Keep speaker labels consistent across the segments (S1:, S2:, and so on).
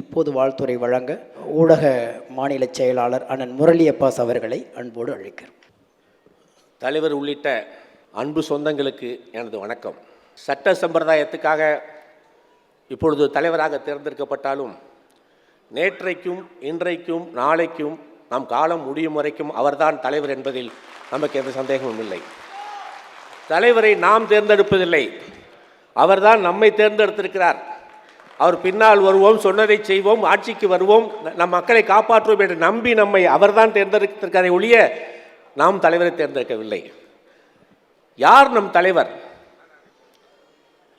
S1: இப்போது வாழ்த்துறை வழங்க ஊடக மாநில செயலாளர் அண்ணன் முரளியப்பாஸ் அவர்களை அன்போடு அழைக்கிறோம்.
S2: தலைவர் உள்ளிட்ட அன்பு சொந்தங்களுக்கு எனது வணக்கம். சட்ட சம்பிரதாயத்துக்காக இப்பொழுது தலைவராக தேர்ந்தெடுக்கப்பட்டாலும் நேற்றைக்கும் இன்றைக்கும் நாளைக்கும் நம் காலம் முடியும் வரைக்கும் அவர்தான் தலைவர் என்பதில் நமக்கு எந்த சந்தேகமும் இல்லை. தலைவரை நாம் தேர்ந்தெடுப்பதில்லை. அவர்தான் நம்மை தேர்ந்தெடுத்திருக்கிறார். அவர் பின்னால் வருவோம் சொன்னதை செய்வோம் ஆட்சிக்கு வருவோம் நம் மக்களை காப்பாற்றுவோம் என்று நம்பி நம்மை அவர்தான் தேர்ந்தெடுத்திருக்காரை ஒழிய நாம் தலைவரை தேர்ந்தெடுக்கவில்லை. யார் நம் தலைவர்?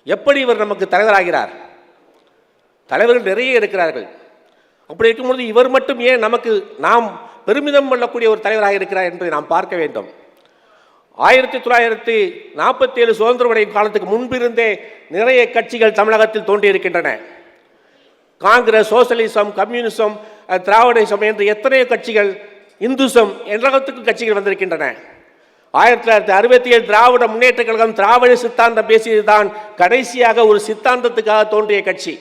S2: எப்படி இவர் நமக்கு தலைவராகிறார்? தலைவர்கள் நிறைய இருக்கிறார்கள். அப்படி இருக்கும்பொழுது இவர் மட்டும் ஏன் நமக்கு நாம் பெருமிதம் கொள்ளக்கூடிய ஒரு தலைவராக இருக்கிறார் என்பதை நாம் பார்க்க வேண்டும். ஆயிரத்தி தொள்ளாயிரத்தி நாற்பத்தி ஏழு சுதந்திரமடையும் காலத்துக்கு முன்பிருந்தே நிறைய கட்சிகள் தமிழகத்தில் தோன்றியிருக்கின்றன. Congress socialism communism ah, Dravidism என்று எத்தனையோ கட்சிகள் இந்துசம் எல்லாத்துக்கும் கட்சிகள் வந்திருக்கின்றன. ஆயிரத்தி தொள்ளாயிரத்தி அறுபத்தி ஏழு திராவிட முன்னேற்ற கழகம் திராவிட சித்தாந்தம் பேசியதுதான் கடைசியாக ஒரு சித்தாந்தத்துக்காக தோன்றிய கட்சி.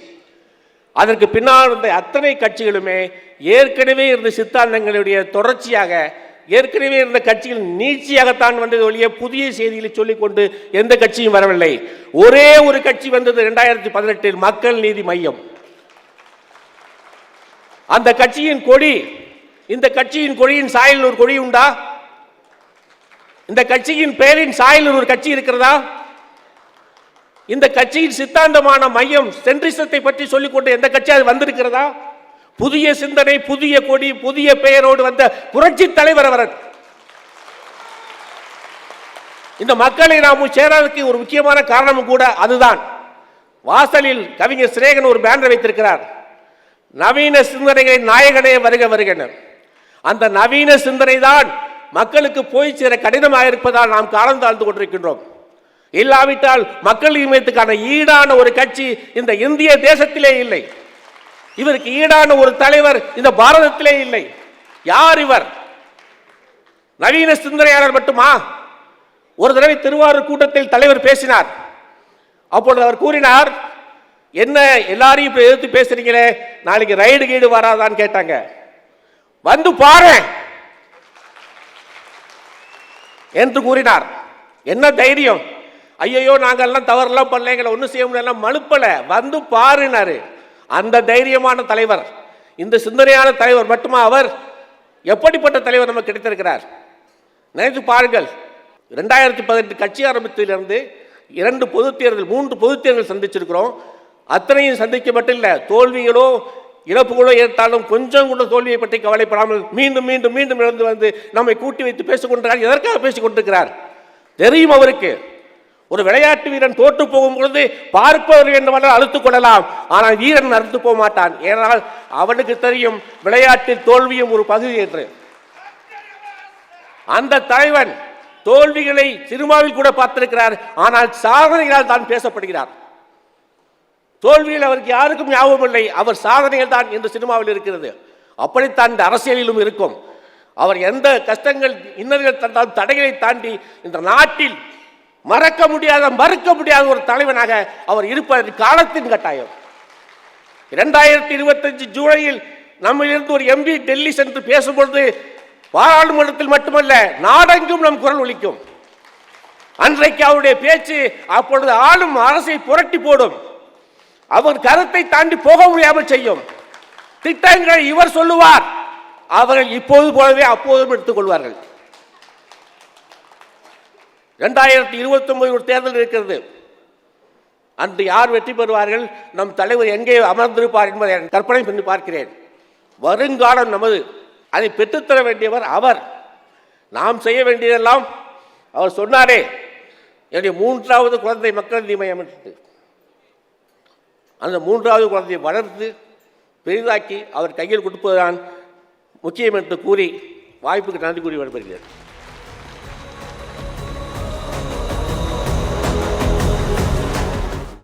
S2: அதற்கு பின்னால் இருந்த அத்தனை கட்சிகளுமே ஏற்கனவே இருந்த சித்தாந்தங்களுடைய தொடர்ச்சியாக ஏற்கனவே இருந்த கட்சிகள் நீட்சியாகத்தான் வந்தது ஒழிய புதிய செய்திகளை சொல்லிக்கொண்டு எந்த கட்சியும் வரவில்லை. ஒரே ஒரு கட்சி வந்தது ரெண்டாயிரத்தி பதினெட்டில் மக்கள் நீதி மையம். அந்த கட்சியின் கொடி இந்த கட்சியின் கொடியின் சாயலில் ஒரு கொடி உண்டா? இந்த கட்சியின் பெயரின் சாயலில் ஒரு கட்சி இருக்கிறதா? இந்த கட்சியின் சித்தாந்தமான மையம் சென்ட்ரிசத்தை பற்றி சொல்லிக்கொண்டு எந்த கட்சியாவது வந்திருக்கிறதா? புதிய சிந்தனை புதிய கொடி புதிய பெயரோடு வந்த புரட்சி தலைவர் அவர் இந்த மக்களை நாம் சேராதற்கு ஒரு முக்கியமான காரணமும் கூட அதுதான். வாசலில் கவிஞர் சிரேகன் ஒரு பேனர் வைத்திருக்கிறார். நவீன சிந்தனைகளின் நாயகனே வருக வருகனர். அந்த நவீன சிந்தனை தான் மக்களுக்கு போய் சேர கடினமாக இருப்பதால் நாம் காலம் தாழ்ந்து கொண்டிருக்கின்றோம். இல்லாவிட்டால் மக்கள் இமயத்துக்கான ஈடான ஒரு கட்சி இந்த இந்திய தேசத்திலே இல்லை. இவருக்கு ஈடான ஒரு தலைவர் இந்த பாரதத்திலே இல்லை. யார் இவர்? நவீன சிந்தனையாளர் மட்டுமா? ஒரு தடவை திருவாரூர் கூட்டத்தில் தலைவர் பேசினார். அப்பொழுது அவர் கூறினார் என்ன எல்லாரையும் இப்போ எதிர்த்து பேசுறீங்களே? நாளைக்கு ரைடு கீடு வராதான்னு கேட்டாங்க. வந்து பாரு. என்று கூறினார். என்ன தைரியம்? ஐயையோ நாங்கள்லாம் தவறெல்லாம் பண்ணல எங்களை ஒன்றும் செய்ய முடியல மழுப்பல. வந்து பாருனாரு அந்த தைரியமான தலைவர் இந்த சிந்தனையான தலைவர் மட்டுமா அவர்? எப்படிப்பட்ட தலைவர் நமக்கு கிடைத்திருக்கிறார்? நினைத்து பாருங்கள் ரெண்டாயிரத்தி பதினெட்டு கட்சி ஆரம்பித்ததிலிருந்து இரண்டு பொதுத்தேர்தல் மூன்று பொதுத்தேர்தல் சந்திச்சிருக்கிறோம். அத்தனையும் சந்திக்க மட்டும் இல்லை. தோல்விகளோ இழப்புகளோ ஏற்றாலும் கொஞ்சம் கூட தோல்வியை பற்றி கவலைப்படாமல் மீண்டும் மீண்டும் மீண்டும் இழந்து வந்து நம்மை கூட்டி வைத்து பேசிக் கொண்டிருக்கிறார் எதற்காக பேசிக் கொண்டிருக்கிறார் தெரியும் அவருக்கு. ஒரு விளையாட்டு வீரன் தோற்று போகும் பொழுது பார்ப்பவர் என்று அழுத்துக் கொள்ளலாம். ஆனால் வீரன் அறுத்து போக மாட்டான். ஏனால் அவனுக்கு தெரியும் விளையாட்டில் தோல்வியும் ஒரு பகுதி என்று. அந்த தலைவன் தோல்விகளை சினிமாவில் கூட பார்த்திருக்கிறார். ஆனால் சாதனைகளால் தான் பேசப்படுகிறார். தோல்வியில் அவருக்கு யாருக்கும் ஞாபகம் இல்லை. அவர் சாதனைகள் தான் இந்த சினிமாவில் இருக்கிறது. அப்படித்தான் இந்த அரசியலிலும் இருக்கும். அவர் எந்த கஷ்டங்கள் இன்னல்கள் தந்தாலும் தடைகளை தாண்டி இந்த நாட்டில் மறக்க முடியாத மறுக்க முடியாத ஒரு தலைவனாக அவர் இருப்பதற்கு காலத்தின் கட்டாயம். இரண்டாயிரத்தி இருபத்தஞ்சு ஜூலையில் நம்மிலிருந்து ஒரு எம்பி டெல்லி சென்று பேசும்பொழுது பாராளுமன்றத்தில் மட்டுமல்ல நாடெங்கும் நம் குரல் ஒலிக்கும். அன்றைக்கு அவருடைய பேச்சு அப்பொழுது ஆளும் அரசை புரட்டி போடும். அவர் கருத்தை தாண்டி போக முடியாமல் செய்யும். திட்டங்களை இவர் சொல்லுவார். அவர்கள் இப்போது போலவே அப்போதும் எடுத்துக்கொள்வார்கள். ரெண்டாயிரத்தி இருபத்தி ஒன்பது ஒரு தேர்தல் இருக்கிறது. அன்று யார் வெற்றி பெறுவார்கள்? நம் தலைவர் எங்கே அமர்ந்திருப்பார் என்பதை கற்பனை பண்ணி பார்க்கிறேன். வருங்காலம் நமது அதை பெற்றுத்தர வேண்டியவர் அவர். நாம் செய்ய வேண்டியதெல்லாம் அவர் சொன்னாரே. என்னுடைய மூன்றாவது குழந்தை மக்கள் நீதி என்று. அந்த மூன்றாவது குழந்தையை வளர்த்து பெரிதாக்கி அவர் கையில் கொடுப்பதுதான் முக்கியம் என்று கூறி வாய்ப்புக்கு நன்றி கூறி வருகிறேன்